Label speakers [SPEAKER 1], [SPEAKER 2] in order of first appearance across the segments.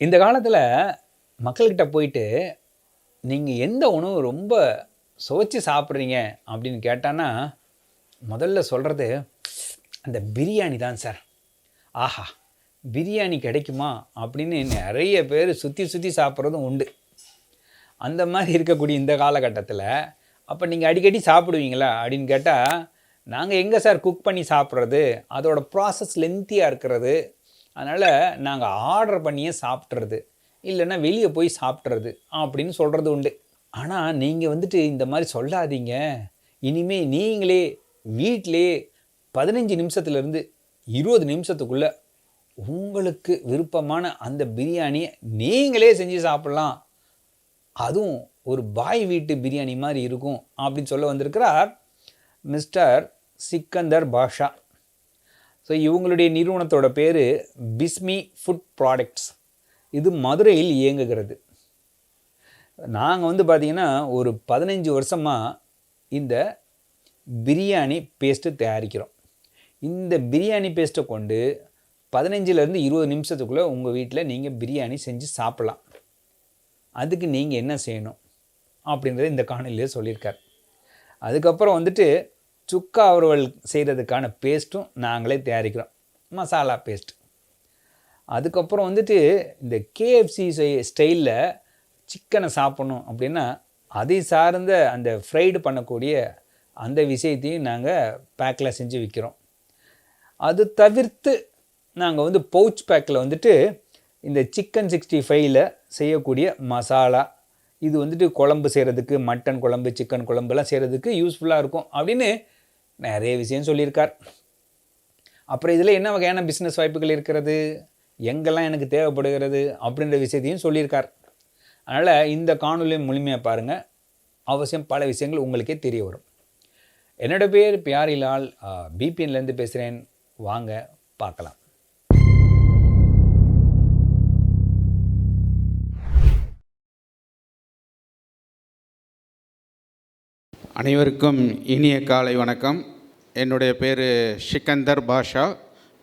[SPEAKER 1] இந்த காலத்தில் மக்கள்கிட்ட போயிட்டு நீங்கள் எந்த உணவு ரொம்ப சுவைச்சு சாப்பிட்றீங்க? அப்படின்னு கேட்டான்னா முதல்ல சொல்கிறது அந்த பிரியாணி தான் சார். ஆஹா பிரியாணி கிடைக்குமா? அப்படின்னு நிறைய பேர் சுற்றி சுற்றி சாப்பிட்றதும் உண்டு. அந்த மாதிரி இருக்கக்கூடிய இந்த காலகட்டத்தில் அப்போ நீங்கள் அடிக்கடி சாப்பிடுவீங்களா? அப்படின்னு கேட்டால் நாங்கள் எங்கே சார் குக் பண்ணி சாப்பிட்றது? அதோடய ப்ராசஸ் லென்த்தியாக இருக்கிறது அதனால் நாங்கள் ஆர்டர் பண்ணியே சாப்பிட்றது இல்லைன்னா வெளியே போய் சாப்பிட்றது அப்படின்னு சொல்கிறது உண்டு. ஆனால் நீங்கள் வந்துட்டு இந்த மாதிரி சொல்லாதீங்க. இனிமேல் நீங்களே வீட்டிலே பதினஞ்சு நிமிஷத்துலேருந்து இருபது நிமிஷத்துக்குள்ளே உங்களுக்கு விருப்பமான அந்த பிரியாணியை நீங்களே செஞ்சு சாப்பிட்லாம். அதுவும் ஒரு பாய் வீட்டு பிரியாணி மாதிரி இருக்கும் அப்படின்னு சொல்ல வந்திருக்கிறார் மிஸ்டர் சிக்கந்தர் பாஷா. ஸோ இவங்களுடைய நிறுவனத்தோட பேர் பிஸ்மி ஃபுட் ப்ராடக்ட்ஸ் இது மதுரையில் இயங்குகிறது. நாங்கள் வந்து பார்த்திங்கன்னா ஒரு பதினஞ்சு வருஷமாக இந்த பிரியாணி பேஸ்ட்டு தயாரிக்கிறோம். இந்த பிரியாணி பேஸ்ட்டை கொண்டு பதினஞ்சுலேருந்து இருபது நிமிஷத்துக்குள்ளே உங்கள் வீட்டில் நீங்கள் பிரியாணி செஞ்சு சாப்பிட்லாம். அதுக்கு நீங்கள் என்ன செய்யணும்? அப்படின்றத இந்த காணொலியில் சொல்லியிருக்கார். அதுக்கப்புறம் வந்துட்டு சுக்கா அவர்கள் செய்கிறதுக்கான பேஸ்ட்டும் நாங்களே தயாரிக்கிறோம். மசாலா பேஸ்ட் அதுக்கப்புறம் வந்துட்டு இந்த கேஎஃப்சி ஸ்டைலில் சிக்கனை சாப்பிட்ணும் அப்படின்னா அதை சார்ந்த அந்த ஃப்ரைடு பண்ணக்கூடிய அந்த விஷயத்தையும் நாங்கள் பேக்கில் செஞ்சு விற்கிறோம் அது தவிர்த்து நாங்கள் வந்து பவுச் பேக்கில் வந்துட்டு இந்த சிக்கன் சிக்ஸ்டி ஃபைவ்ல செய்யக்கூடிய மசாலா இது வந்துட்டு குழம்பு செய்கிறதுக்கு மட்டன் குழம்பு சிக்கன் குழம்புலாம் செய்கிறதுக்கு யூஸ்ஃபுல்லாக இருக்கும் அப்படின்னு நிறைய விஷயம் சொல்லியிருக்கார். அப்புறம் இதில் என்ன வகையான பிஸ்னஸ் வாய்ப்புகள் இருக்கிறது? எங்கெல்லாம் எனக்கு தேவைப்படுகிறது? அப்படின்ற விஷயத்தையும் சொல்லியிருக்கார். அதனால் இந்த காணொலியை முழுமையாக பாருங்கள் அவசியம் பல விஷயங்கள் உங்களுக்கே தெரிய வரும். என்னோட பேர் பியாரிலால். பிபிஎன்லேருந்து பேசுகிறேன் வாங்க பார்க்கலாம்.
[SPEAKER 2] அனைவருக்கும் இனிய காலை வணக்கம். என்னுடைய பேர் சிக்கந்தர் பாஷா.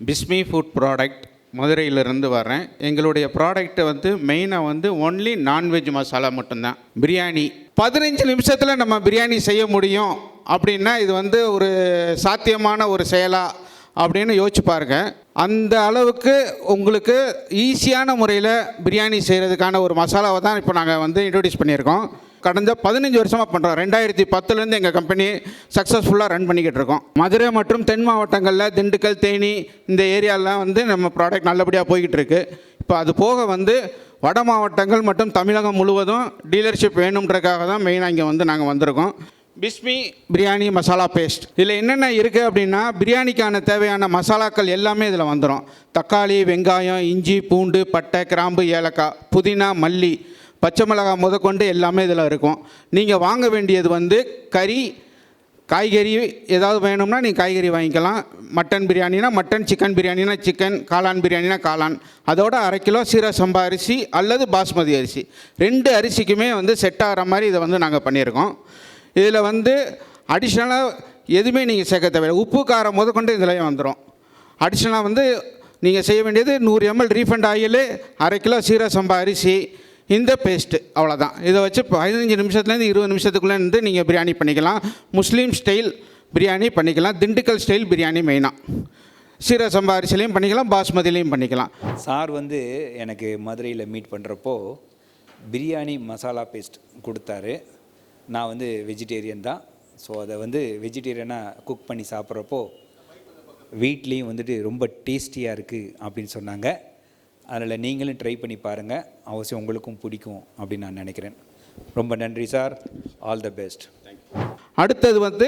[SPEAKER 2] பிஸ்மி ஃபுட் ப்ராடக்ட் மதுரையிலிருந்து வரேன் எங்களுடைய ப்ராடக்ட்டு வந்து மெயினாக வந்து ஒன்லி நான்வெஜ் மசாலா மட்டும்தான். பிரியாணி பதினஞ்சு நிமிஷத்தில் நம்ம பிரியாணி செய்ய முடியும். அப்படின்னா இது வந்து ஒரு சாத்தியமான ஒரு செயலா அப்படின்னு யோசிச்சு பாருங்கள் அந்த அளவுக்கு உங்களுக்கு ஈஸியான முறையில் பிரியாணி செய்கிறதுக்கான ஒரு மசாலாவை தான் இப்போ நாங்கள் வந்து இன்ட்ரடியூஸ் பண்ணியிருக்கோம். கடந்த பதினஞ்சு வருஷமாக பண்ணுறோம் ரெண்டாயிரத்தி பத்துலேருந்து எங்கள் கம்பெனி சக்ஸஸ்ஃபுல்லாக ரன் பண்ணிக்கிட்டு இருக்கோம். மதுரை மற்றும் தென் மாவட்டங்களில் திண்டுக்கல் தேனி இந்த ஏரியாலாம் வந்து நம்ம ப்ராடக்ட் நல்லபடியாக போய்கிட்டு இருக்கு. இப்போ அது போக வந்து வட மாவட்டங்கள் மற்றும் தமிழகம் முழுவதும் டீலர்ஷிப் வேணுன்றதுக்காக தான் மெயினாக இங்கே வந்து நாங்கள் வந்திருக்கோம். பிஸ்மி பிரியாணி மசாலா பேஸ்ட் இதில் என்னென்ன இருக்குது அப்படின்னா பிரியாணிக்கான தேவையான மசாலாக்கள் எல்லாமே இதில் வந்துடும் தக்காளி வெங்காயம் இஞ்சி பூண்டு பட்டை கிராம்பு ஏலக்காய் புதினா மல்லி பச்சை மிளகாய் முதற்கொண்டு எல்லாமே இதில் இருக்கும். நீங்கள் வாங்க வேண்டியது வந்து கறி காய்கறி ஏதாவது வேணும்னா நீங்கள் காய்கறி வாங்கிக்கலாம். மட்டன் பிரியாணினா மட்டன் சிக்கன் பிரியாணினா சிக்கன் காளான் பிரியாணினா காளான். அதோட அரை கிலோ சீரக சம்பா அரிசி அல்லது பாஸ்மதி அரிசி. ரெண்டு அரிசிக்குமே வந்து செட் ஆகிற மாதிரி இதை வந்து நாங்கள் பண்ணியிருக்கோம். இதில் வந்து அடிஷ்னலாக எதுவுமே நீங்கள் சேர்க்க தேவையில்லை. உப்பு காரம் முதற்கொண்டு இதுலேயும் வந்துடும் அடிஷ்னலாக வந்து நீங்கள் செய்ய வேண்டியது நூறு எம்எல் ரீஃபண்ட் ஆயில் அரை கிலோ சீரக சம்பா அரிசி இந்த பேஸ்ட்டு அவ்வளோதான் இதை வச்சு பதினஞ்சு நிமிஷத்துலேருந்து இருபது நிமிஷத்துக்குள்ளே இருந்து நீங்கள் பிரியாணி பண்ணிக்கலாம். முஸ்லீம் ஸ்டைல் பிரியாணி பண்ணிக்கலாம். திண்டுக்கல் ஸ்டைல் பிரியாணி மெயினாக சீரக சம்பா அரிசிலையும் பண்ணிக்கலாம். பாஸ்மதிலையும் பண்ணிக்கலாம்.
[SPEAKER 1] சார் வந்து எனக்கு மதுரையில் மீட் பண்ணுறப்போ பிரியாணி மசாலா பேஸ்ட் கொடுத்தாரு. நான் வந்து வெஜிடேரியன் தான். ஸோ அதை வந்து வெஜிடேரியனாக குக் பண்ணி சாப்பிட்றப்போ வீட்லேயும் வந்துட்டு ரொம்ப டேஸ்டியாக இருக்குது அப்படின்னு சொன்னாங்க. அதில் நீங்களும் ட்ரை பண்ணி பாருங்கள் அவசியம் உங்களுக்கும் பிடிக்கும் அப்படின்னு நான் நினைக்கிறேன். ரொம்ப நன்றி சார் ஆல் த பெஸ்ட்
[SPEAKER 2] அடுத்தது வந்து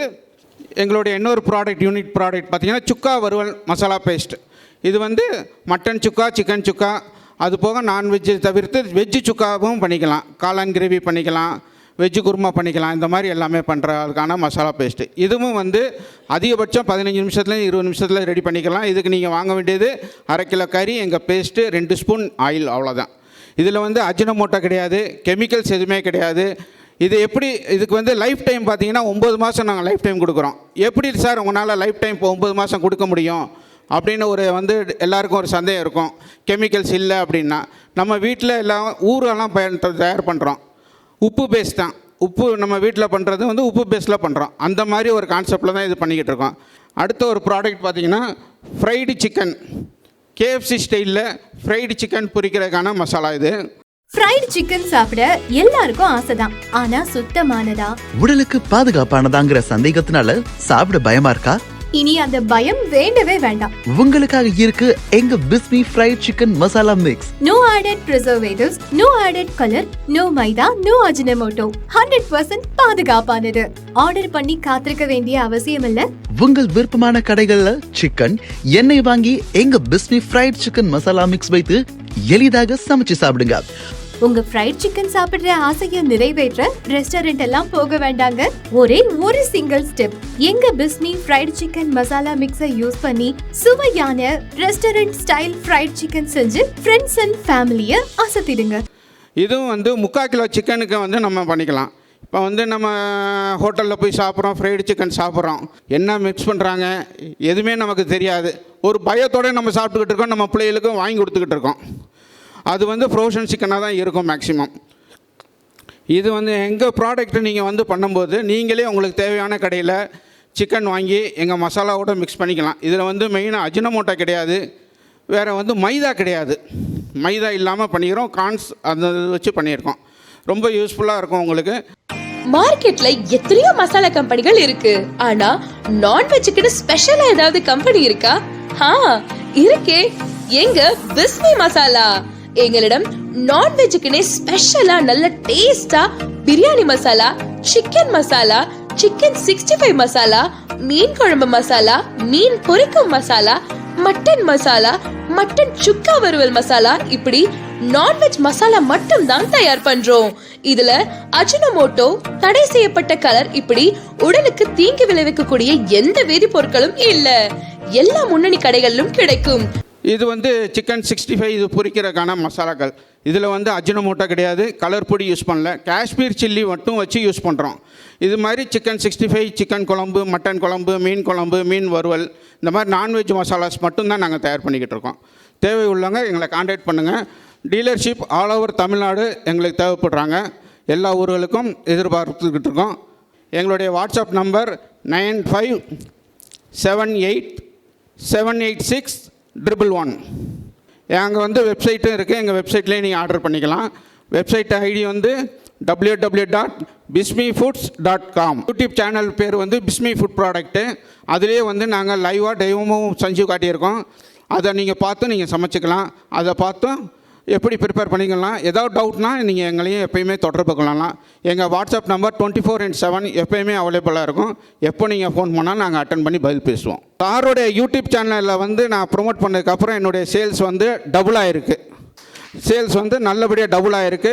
[SPEAKER 2] எங்களுடைய இன்னொரு ப்ராடக்ட் யூனிட் ப்ராடக்ட் பார்த்தீங்கன்னா சுக்கா வறுவல் மசாலா பேஸ்ட் இது வந்து மட்டன் சுக்கா சிக்கன் சுக்கா அது போக நான்வெஜ்ஜை தவிர்த்து வெஜ்ஜு சுக்காவும் பண்ணிக்கலாம். காளான் கிரேவி பண்ணிக்கலாம். வெஜ்ஜு குருமா பண்ணிக்கலாம் இந்த மாதிரி எல்லாமே பண்ணுறதுக்கான மசாலா பேஸ்ட்டு இதுவும் வந்து அதிகபட்சம் பதினஞ்சு நிமிஷத்துல இருபது நிமிஷத்தில் ரெடி பண்ணிக்கலாம். இதுக்கு நீங்கள் வாங்க வேண்டியது அரை கிலோ கறி எங்கள் பேஸ்ட்டு ரெண்டு ஸ்பூன் ஆயில் அவ்வளோதான் இதில் வந்து அஜினமோட்டோ கிடையாது கெமிக்கல்ஸ் எதுவுமே கிடையாது. இது எப்படி இதுக்கு வந்து லைஃப் டைம் பார்த்தீங்கன்னா ஒம்பது மாதம் நாங்கள் லைஃப் டைம் கொடுக்குறோம். எப்படி சார் உங்களால் லைஃப் டைம் இப்போ ஒம்பது மாதம் கொடுக்க முடியும்? அப்படின்னு ஒரு வந்து எல்லாருக்கும் ஒரு சந்தேகம் இருக்கும். கெமிக்கல்ஸ் இல்லை அப்படின்னா நம்ம வீட்டில் எல்லாம் ஊரெல்லாம் பயன் தயார் பண்ணுறோம் உப்பு பேஸ் தான். உப்பு நம்ம வீட்டில் பண்ணுறது வந்து உப்பு பேஸில் பண்ணுறோம் அந்த மாதிரி ஒரு கான்செப்டில் தான் இது பண்ணிக்கிட்டு இருக்கோம். அடுத்த ஒரு ப்ராடக்ட் பார்த்திங்கன்னா ஃப்ரைடு சிக்கன் கேஎஃப்சி ஸ்டைலில் ஃப்ரைடு சிக்கன் பொரிக்கிறதுக்கான மசாலா இது.
[SPEAKER 3] ஃப்ரைடு சிக்கன் சாப்பிட எல்லாருக்கும் ஆசைதான். ஆனா சுத்தமானதா?
[SPEAKER 4] உடலுக்கு பாதுகாப்பானதாங்கிற சந்தேகத்தினால சாப்பிட பயமா இருக்கா?
[SPEAKER 3] இனி அந்த பயம் வேண்டவே வேண்டாம்.
[SPEAKER 4] உங்களுக்காக இருக்கு எங்க Bismi fried chicken masala mix
[SPEAKER 3] no added preservatives no added colour no maida no Ajinomoto hundred percent பாதுகாப்பானது. ஆர்டர் பண்ணி காத்திருக்க வேண்டிய அவசியம் இல்ல.
[SPEAKER 4] உங்கள் விருப்பமான கடைகள்ல சிக்கன் எண்ணெய் வாங்கி எங்க Bismi fried chicken masala mix வைத்து எளிதாக சமைச்சு சாப்பிடுங்க.
[SPEAKER 3] உங்க ஃப்ரைட் சிக்கன் சாப்பிடுற ஆசையை நிறைவேற்ற ரெஸ்டாரண்ட் எல்லாம் போக வேண்டாங்க. ஒரே ஒரு சிங்கிள் ஸ்டெப் எங்க பிஸ்னி ஃப்ரைட் சிக்கன் மசாலா மிக்ஸை யூஸ் பண்ணி சுவையான ரெஸ்டாரண்ட் ஸ்டைல் ஃப்ரைட் சிக்கன் செஞ்சு ஃப்ரெண்ட்ஸ் அண்ட் ஃபேமிலிய அசத்திடுங்க.
[SPEAKER 2] இதுவும் வந்து முக்கால் கிலோ சிக்கனுக்கு வந்து நம்ம பண்ணிக்கலாம். இப்போ வந்து நம்ம ஹோட்டலில் போய் சாப்பிட்றோம் ஃப்ரைடு சிக்கன் சாப்பிட்றோம். என்ன மிக்ஸ் பண்ணுறாங்க எதுவுமே நமக்கு தெரியாது. ஒரு பயத்தோடு நம்ம சாப்பிட்டுக்கிட்டு இருக்கோம் நம்ம பிள்ளைகளுக்கும் வாங்கி கொடுத்துக்கிட்டு இருக்கோம். அது வந்து ஃப்ரோஷன் சிக்கனாக தான் இருக்கும் மேக்ஸிமம் இது வந்து எங்கள் ப்ராடக்ட் நீங்கள் வந்து பண்ணும்போது நீங்களே உங்களுக்கு தேவையான கடையில் சிக்கன் வாங்கி எங்கள் மசாலாவோட மிக்ஸ் பண்ணிக்கலாம். இதில் வந்து மெயினாக அஜினமோட்டா கிடையாது. வேறு வந்து மைதா கிடையாது. மைதா இல்லாமல் பண்ணிக்கிறோம். கான்ஸ் அந்த இது வச்சு பண்ணியிருக்கோம். ரொம்ப யூஸ்ஃபுல்லாக இருக்கும் உங்களுக்கு.
[SPEAKER 5] மார்க்கெட்ல எத்தனையோ மசாலா கம்பெனிகள் இருக்கு. ஆனா நான்வெஜ்ஜுக்குன்னு ஸ்பெஷலா ஏதாவது கம்பெனி இருக்கா? ஹா இருக்கே. எங்க பிஸ்மி மசாலா. எங்களிடம் நான்வெஜ்ஜுக்குனே ஸ்பெஷலா நல்ல டேஸ்டா biryani masala chicken masala chicken sixty five masala மீன் குழம்பு மசாலா மீன் பொரிக்கும் மசாலா மட்டன் மசாலா மட்டன் சுக்கா வறுவல் மசாலா இப்படி நான்வெஜ் மசாலா மட்டும் தான் தயார் பண்றோம். இதுல அஜினமோட்டோ தடை செய்யப்பட்ட கலர் இப்படி உடலுக்கு தீங்கு விளைவிக்கக்கூடிய எந்த வேதிப்பொருட்களும் இல்ல. எல்லா முன்னணி கடைகளிலும் கிடைக்கும்.
[SPEAKER 2] இது வந்து சிக்கன் சிக்ஸ்டி ஃபைவ் இது பொரிக்கிறதுக்கான மசாலாக்கள். இதில் வந்து அஜினமோட்டோ கிடையாது. கலர் பொடி யூஸ் பண்ணல. காஷ்மீர் சில்லி மட்டும் வச்சு யூஸ் பண்ணுறோம் இது மாதிரி சிக்கன் சிக்ஸ்டி ஃபைவ் சிக்கன் குழம்பு மட்டன் குழம்பு மீன் குழம்பு மீன் வறுவல் இந்த மாதிரி நான்வெஜ் மசாலாஸ் மட்டும்தான் நாங்கள் தயார் பண்ணிக்கிட்டு இருக்கோம். தேவை உள்ளவங்க எங்களை காண்டாக்ட் பண்ணுங்கள் டீலர்ஷிப் ஆல் ஓவர் தமிழ்நாடு எங்களுக்கு தேவைப்படுறாங்க. எல்லா ஊர்களுக்கும் எதிர்பார்த்துக்கிட்டு இருக்கோம். எங்களுடைய WhatsApp number nine five seven eight seven eight six triple one அங்கே வந்து வெப்சைட்டும் இருக்குது எங்கள் வெப்சைட்லேயே நீங்கள் ஆர்டர் பண்ணிக்கலாம். வெப்சைட் ஐடி வந்து W W dot Bismi foods dot com YouTube channel பேர் வந்து பிஸ்மி ஃபுட் ப்ராடக்ட்டு அதுலேயே வந்து நாங்கள் லைவாக தெய்வமும் செஞ்சு காட்டியிருக்கோம். அதை நீங்கள் பார்த்து நீங்கள் சமைச்சிக்கலாம். அதை பார்த்தும் எப்படி ப்ரிப்பேர் பண்ணிக்கலாம் ஏதாவது டவுட்னா நீங்கள் எங்களையும் எப்பயுமே தொடர்பு கொள்ளலாம். எங்கள் WhatsApp number twenty four into seven எப்பயுமே அவைலபிளாக இருக்கும். எப்போ நீங்கள் ஃபோன் பண்ணால் நாங்கள் அட்டன் பண்ணி பதில் பேசுவோம். சாரோடைய யூடியூப் சேனலில் வந்து நான் ப்ரொமோட் பண்ணதுக்கப்புறம் என்னுடைய சேல்ஸ் வந்து டபுள் ஆகிருக்கு சேல்ஸ் வந்து நல்லபடியாக டபுள் ஆகிருக்கு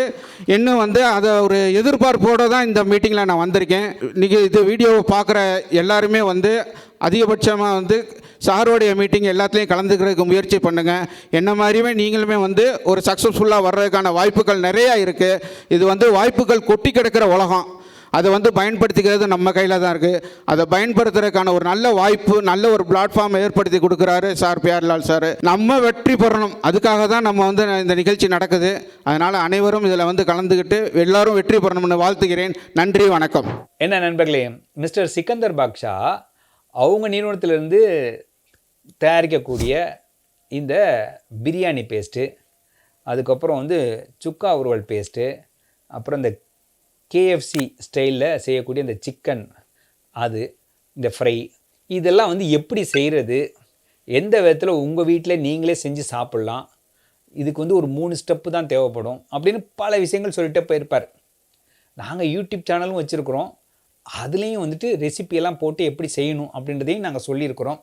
[SPEAKER 2] இன்னும் வந்து அதை ஒரு எதிர்பார்ப்போடு தான் இந்த மீட்டிங்கில் நான் வந்திருக்கேன். இன்றைக்கி இது வீடியோவை பார்க்குற எல்லாருமே வந்து அதிகபட்சமாக வந்து சாரோடைய மீட்டிங் எல்லாத்துலேயும் கலந்துக்கிறதுக்கு முயற்சி பண்ணுங்கள் என்ன மாதிரியுமே நீங்களுமே வந்து ஒரு சக்ஸஸ்ஃபுல்லாக வர்றதுக்கான வாய்ப்புகள் நிறையா இருக்குது இது வந்து வாய்ப்புகள் கொட்டி கிடக்கிற உலகம். அதை வந்து பயன்படுத்திக்கிறது நம்ம கையில் தான் இருக்குது அதை பயன்படுத்துறதுக்கான ஒரு நல்ல வாய்ப்பு நல்ல ஒரு பிளாட்ஃபார்ம் ஏற்படுத்தி கொடுக்குறாரு சார் பியார்லால் சார். நம்ம வெற்றி பெறணும். அதுக்காக தான் நம்ம வந்து இந்த நிகழ்ச்சி நடக்குது. அதனால் அனைவரும் இதில் வந்து கலந்துக்கிட்டு எல்லாரும் வெற்றி பெறணும்னு வாழ்த்துகிறேன். நன்றி வணக்கம்.
[SPEAKER 1] என்ன நண்பர்களே மிஸ்டர் சிக்கந்தர் பாக்ஷா அவங்க நிறுவனத்திலேருந்து தயாரிக்கக்கூடிய இந்த பிரியாணி பேஸ்ட்டு அதுக்கப்புறம் வந்து சுக்கா உருவல் பேஸ்ட்டு அப்புறம் இந்த கேஎஃப்சி ஸ்டைலில் செய்யக்கூடிய இந்த சிக்கன் அது இந்த ஃப்ரை இதெல்லாம் வந்து எப்படி செய்கிறது எந்த விதத்தில் உங்கள் வீட்டில் நீங்களே செஞ்சு சாப்பிட்லாம் இதுக்கு வந்து ஒரு மூணு ஸ்டெப்பு தான் தேவைப்படும் அப்படின்னு பல விஷயங்கள் சொல்லிட்டே போயிருப்பார். நாங்கள் யூடியூப் சேனலும் வச்சுருக்குறோம். அதுலேயும் வந்துட்டு ரெசிபியெல்லாம் போட்டு எப்படி செய்யணும் அப்படின்றதையும் நாங்கள் சொல்லியிருக்கிறோம்.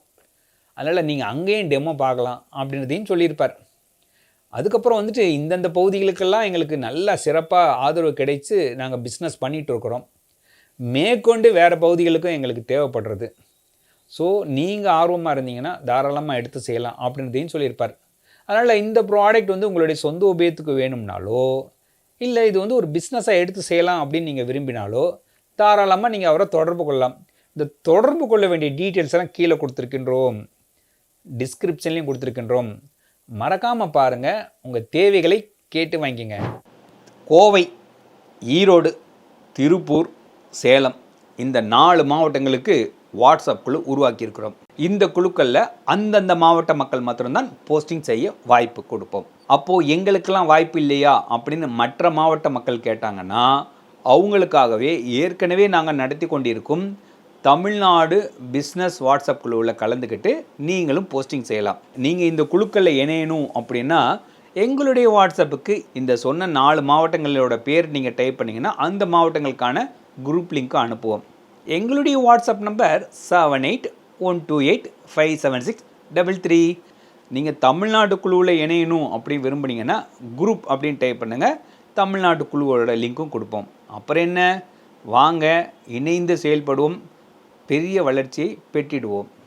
[SPEAKER 1] அதனால் நீங்கள் அங்கேயும் டெமோ பார்க்கலாம் அப்படின்றதையும் சொல்லியிருப்பார். அதுக்கப்புறம் வந்துட்டு இந்தந்த பகுதிகளுக்கெல்லாம் எங்களுக்கு நல்லா சிறப்பாக ஆதரவு கிடைச்சி நாங்கள் பிஸ்னஸ் பண்ணிகிட்டு இருக்கிறோம். மேற்கொண்டு வேறு பகுதிகளுக்கும் எங்களுக்கு தேவைப்படுறது. ஸோ நீங்கள் ஆர்வமாக இருந்தீங்கன்னா தாராளமாக எடுத்து செய்யலாம் அப்படின்றதையும் சொல்லியிருப்பார். அதனால் இந்த ப்ராடக்ட் வந்து உங்களுடைய சொந்த உபயோகத்துக்கு வேணும்னாலோ இல்லை இது வந்து ஒரு பிஸ்னஸாக எடுத்து செய்யலாம் அப்படின்னு நீங்கள் விரும்பினாலோ தாராளமாக நீங்கள் அவரை தொடர்பு கொள்ளலாம். இந்த தொடர்பு கொள்ள வேண்டிய டீட்டெயில்ஸ் எல்லாம் கீழே கொடுத்துருக்கின்றோம். டிஸ்கிரிப்ஷன்லேயும் கொடுத்துருக்கின்றோம். மறக்காமல் பாருங்கள் உங்கள் தேவைகளை கேட்டு வாங்கிக்கங்க கோவை ஈரோடு திருப்பூர் சேலம் இந்த நாலு மாவட்டங்களுக்கு வாட்ஸ்அப் குழு உருவாக்கியிருக்கிறோம். இந்த குழுக்களில் அந்தந்த மாவட்ட மக்கள் மாத்திரம்தான் போஸ்டிங் செய்ய வாய்ப்பு கொடுப்போம். அப்போது எங்களுக்கெல்லாம் வாய்ப்பு இல்லையா அப்படின்னு மற்ற மாவட்ட மக்கள் கேட்டாங்கன்னா அவங்களுக்காகவே ஏற்கனவே நாங்கள் நடத்தி கொண்டிருக்கும் தமிழ்நாடு பிஸ்னஸ் வாட்ஸ்அப் குழுவில் கலந்துக்கிட்டு நீங்களும் போஸ்டிங் செய்யலாம். நீங்கள் இந்த குழுக்களில் இணையணும் அப்படின்னா எங்களுடைய வாட்ஸ்அப்புக்கு இந்த சொன்ன நாலு மாவட்டங்களோட பேர் நீங்கள் டைப் பண்ணிங்கன்னா அந்த மாவட்டங்களுக்கான குரூப் லிங்க்கு அனுப்புவோம். எங்களுடைய WhatsApp number seven eight one two eight five seven six double three நீங்கள் தமிழ்நாடு குழுவில் இணையணும் அப்படி விரும்புனீங்கன்னா குரூப் அப்படின்னு டைப் பண்ணுங்கள் தமிழ்நாடு குழுவோட லிங்க்கும் கொடுப்போம். அப்புறம் என்ன? வாங்க இணைந்து செயல்படுவோம். பெரிய வளர்ச்சியை பெற்றிடுவோம்.